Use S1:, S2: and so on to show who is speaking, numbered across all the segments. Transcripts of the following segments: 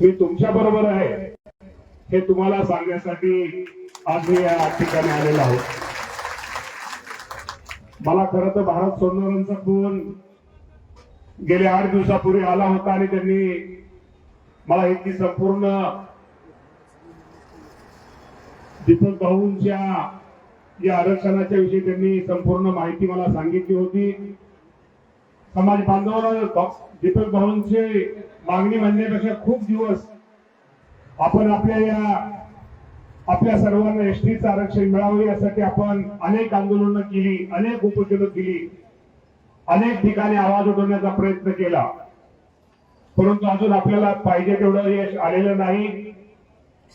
S1: मी तुमच्या बरोबर आहे. हे तुम्हाला सांगण्यासाठी आज मी या ठिकाणी आलेलो आहोत. मला खरं तर भारत सोनवणचा फोन गेले आठ दिवसापूर्वी आला होता आणि त्यांनी मला इतकी संपूर्ण दीपक भाऊंच्या या आरक्षणाच्या विषयी त्यांनी संपूर्ण माहिती मला सांगितली होती. समाज बांधवाला दीपक भाऊंची मागणी म्हणण्यापेक्षा खूप दिवस आपण आपल्या या आपल्या सर्वांना एसटीचं आरक्षण मिळावं यासाठी आपण अनेक आंदोलनं केली अनेक उपोषणं केली अनेक ठिकाणी आवाज उठवण्याचा प्रयत्न केला. परंतु अजून आपल्याला पाहिजे तेवढं यश आलेलं नाही.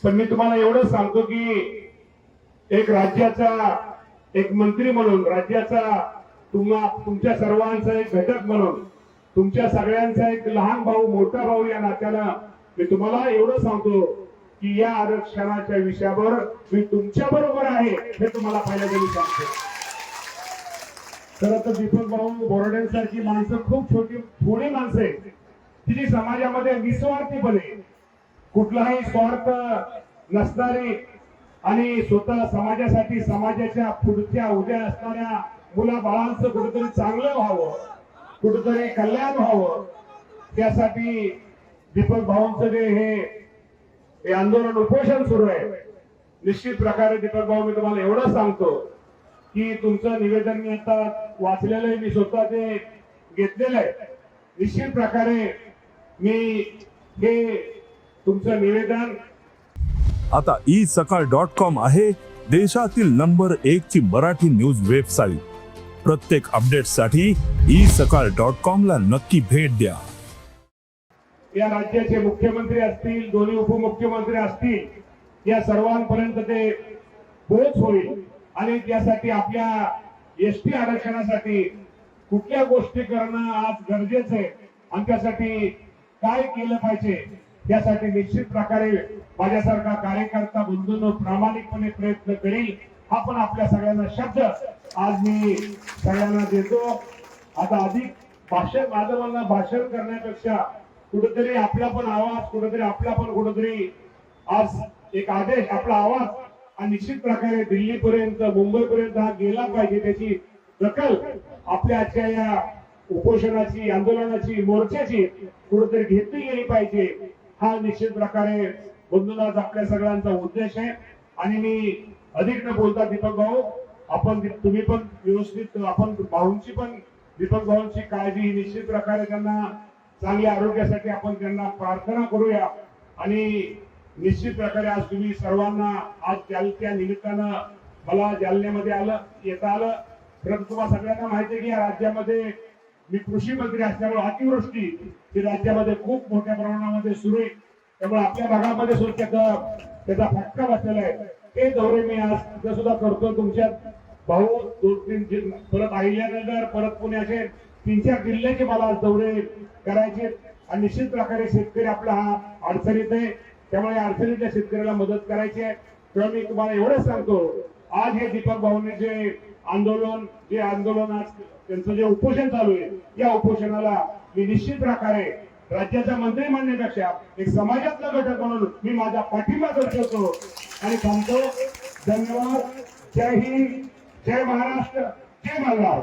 S1: पण मी तुम्हाला एवढं सांगतो की एक राज्याचा एक मंत्री म्हणून राज्याचा तुम्हा तुमच्या सर्वांचा एक घटक म्हणून तुमच्या सगळ्यांचा एक लहान भाऊ मोठा भाऊ या नात्यानं मी तुम्हाला एवढं सांगतो की या आरक्षणाच्या विषयावर मी तुमच्या बरोबर आहे हे तुम्हाला पहिल्यांदा सांगतो. खरं तर दीपक भाऊ बोर्डेंसारखी माणसं खूप छोटी थोडी माणसं आहेत. तिची समाजामध्ये समाजामध्ये निस्वार्थीपणे कुठलाही स्वार्थ नसणारी आणि स्वतः समाजासाठी समाजाच्या पुढच्या उद्या असणाऱ्या मुला बाळांचं कुठेतरी चांगलं व्हावं कुठेतरी कल्याण व्हावं त्यासाठी दीपक भाऊंचं जे हे हे आंदोलन उपोषण सुरू आहे. निश्चित प्रकारे दीपक भाऊ मी तुम्हाला एवढं सांगतो की तुमचं निवेदन मी आता वाचलेलं आहे मी स्वतः ते घेतलेलं आहे. निश्चित प्रकारे मी हे तुमचं निवेदन
S2: आता ई सकाळ डॉट कॉम आहे देशातील नंबर एक ची मराठी न्यूज वेबसाईट. प्रत्येक अपडेटसाठी ई सकाळ डॉट कॉम ला नक्की भेट द्या.
S1: या राज्याचे मुख्यमंत्री असतील दोन्ही उपमुख्यमंत्री असतील या सर्वांपर्यंत ते पोच होईल. आणि त्यासाठी आपल्या एस टी आरक्षणासाठी कुठल्या गोष्टी करणं आज गरजेचं आहे आणि त्यासाठी काय केलं पाहिजे त्यासाठी निश्चित प्रकारे माझ्यासारखा कार्यकर्ता बंधूंनो प्रामाणिकपणे प्रयत्न करील. हा पण आपल्या सगळ्यांना शब्द. आज मी सगळ्यांना देतो. आता अधिक भाषण माझं भाषण करण्यापेक्षा कुठेतरी आपला पण आवाज कुठेतरी आपला पण कुठेतरी आज एक आदेश आपला आवाज हा निश्चित प्रकारे दिल्लीपर्यंत मुंबईपर्यंत हा गेला पाहिजे. त्याची दखल आपल्या आजच्या या उपोषणाची आंदोलनाची मोर्चाची कुठेतरी घेतली गेली पाहिजे. हा निश्चित प्रकारे बंधूनाच आपल्या सगळ्यांचा उद्देश आहे. आणि मी अधिक न बोलता दीपक भाऊ आपण तुम्ही पण व्यवस्थित आपण भाऊंची पण दीपक भाऊंची काळजी ही निश्चित प्रकारे त्यांना चांगल्या आरोग्यासाठी आपण त्यांना प्रार्थना करूया. आणि निश्चित प्रकारे आज तुम्ही सर्वांना आज त्या निमित्तानं मला जालन्यामध्ये आलं येता आलं. तर तुम्हाला सगळ्यांना माहिती आहे की या राज्यामध्ये मी कृषी मंत्री असल्यामुळे अतिवृष्टी ही राज्यामध्ये खूप मोठ्या प्रमाणामध्ये सुरू आहे. त्यामुळे आपल्या भागामध्ये सुद्धा त्याचा फटका बसलेला आहे. ते दौरे मी आज तिथं सुद्धा करतो तुमच्या भाऊ दोन तीन परत अहिल्यानगर परत पुणे असे तीन चार जिल्ह्याचे मला आज दौरे करायचे आणि निश्चित प्रकारे शेतकरी आपला हा अडचणीत आहे. त्यामुळे अडचणीतल्या शेतकऱ्याला मदत करायची आहे. तेव्हा मी तुम्हाला एवढंच सांगतो आज हे दीपक भाऊने जे आंदोलन जे आंदोलन आज त्यांचं जे उपोषण चालू आहे या उपोषणाला मी निश्चित प्रकारे राज्याचा मंत्री म्हणण्यापेक्षा एक समाजातला घटक म्हणून मी माझा पाठिंबा दर्शवतो. आणि सांगतो धन्यवाद. जय हिंद जय महाराष्ट्र जय मल्हार